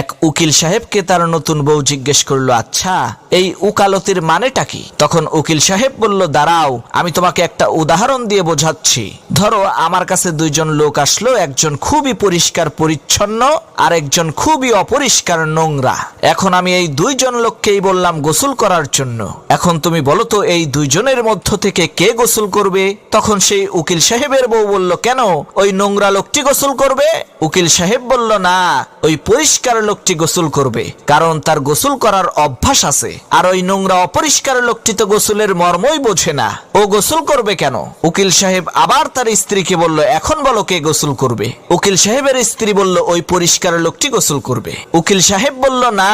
এক উকিল সাহেবকে তার নতুন বউ জিজ্ঞেস করল আচ্ছা এই উকালতির মানেটা কি? তখন উকিল সাহেব বলল, দাঁড়াও, আমি তোমাকে একটা উদাহরণ দিয়ে বোঝাচ্ছি। ধরো, আমার কাছে দুইজন লোক আসলো, একজন খুবই পরিষ্কার পরিচ্ছন্ন আর একজন খুবই অপরিষ্কার নোংরা। এখন আমি এই দুইজন লোককেই বললাম গোসল করার জন্য। এখন তুমি বলো তো, এই দুইজনের মধ্য থেকে কে গোসল করবে? তখন সেই উকিল সাহেবের বউ বলল, কেন? ওই নোংরা লোকটি গোসল করবে? উকিল সাহেব বলল, না, ওই পরিষ্কার লোকটি গোসল করবে, কারণ তার গোসল করার অভ্যাস আছে। আর ওই নোংরা অপরিষ্কার লোকটি তো গোসলের মর্মই বোঝে না। ও গোসল করবে কেন? উকিল সাহেব আবার তার স্ত্রীকে বলল, এখন বলো কে গোসল করবে? উকিল সাহেবের স্ত্রী বলল, ওই পরিষ্কার লোকটি গোসল করবে। উকিল সাহেব বলল, না,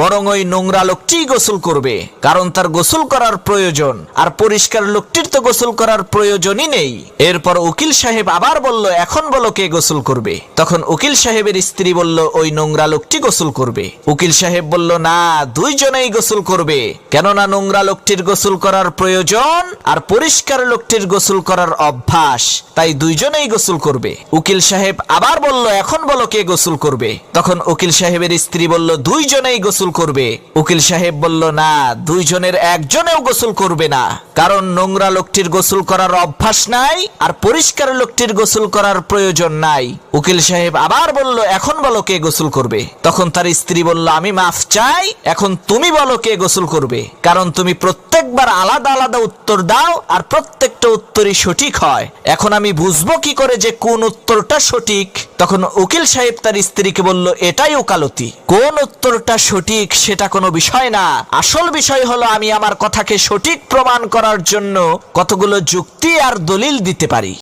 বরং ওই নোংরা লোকটি গোসল করবে, কারণ তার গোসল করার প্রয়োজন। আর পরিষ্কার লোকটির গোসল করার প্রয়োজনই নেই। এরপর উকিল সাহেব আবার বলল, এখন বলো কে গোসল করবে? তখন উকিল সাহেবের স্ত্রী বলল, ওই নোংরা লোকটি গোসল করবে। উকিল সাহেব বলল, না, দুইজনেই গোসল করবে। কেননা নোংরা লোকটির গোসল করার প্রয়োজন আর পরিষ্কার লোকটির গোসল করার অভ্যাস, তাই দুইজনেই গোসল করবে। উকিল সাহেব আবার বলল, এখন বলো কে গোসল করবে? তখন উকিল সাহেবের স্ত্রী বলল, দুইজনেই গোসল করবে। উকিল সাহেব বলল, না, দুইজনের একজনেও গোসল করবে না। কারণ নোংরা লোকটির গোসল করার অভ্যাস নাই আর পরিষ্কার লোকটির গোসল করার প্রয়োজন নাই। উকিল সাহেব আবার বলল, এখন বলো কে গোসল করবে? তখন তার স্ত্রী বলল, আমি মাফ চাই, এখন তুমি বলো কে গোসল করবে, কারণ তুমি প্রত্যেকবার আলাদা আলাদা উত্তর দাও আর প্রত্যেকটা উত্তরই সঠিক হয়। এখন আমি বুঝব কি করে যে কোন উত্তরটা সঠিক। তখন উকিল সাহেব তার স্ত্রীকে বলল, এটাই ওকালতি। কোন উত্তরটা সঠিক সেটা কোনো বিষয় না। আসল বিষয় হলো আমি আমার কথাকে সঠিক প্রমাণ করার জন্য কতগুলো যুক্তি আর দলিল দিতে পারি।